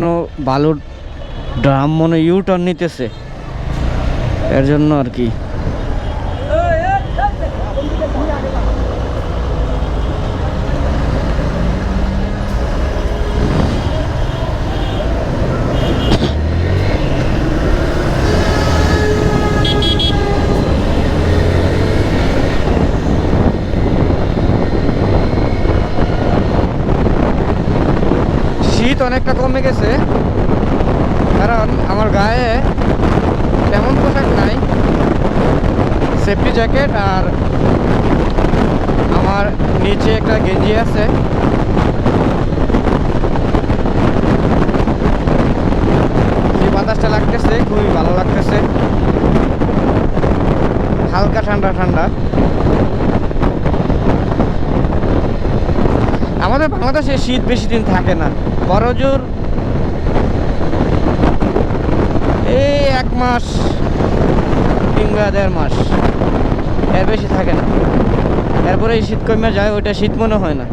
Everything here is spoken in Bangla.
কোনো বালুর ড্রাম মনে ইউটার্ন নিতেছে। এর জন্য আর কি। শীত অনেকটা কমে গেছে, কারণ আমার গায়ে তেমন পোশাক নাই সেফটি জ্যাকেট আর আমার নিচে একটা গেঞ্জি আছে। যে বাতাসটা লাগতেছে, খুবই ভালো লাগতেছে। হালকা ঠান্ডা ঠান্ডা। আমাদের বাংলাদেশে শীত বেশি দিন থাকে না। বড়জোর এই এক মাস কিংবা দেড় মাস এর বেশি থাকে না। এরপরে শীত কমে যায়, ওইটা শীত মনে হয় না।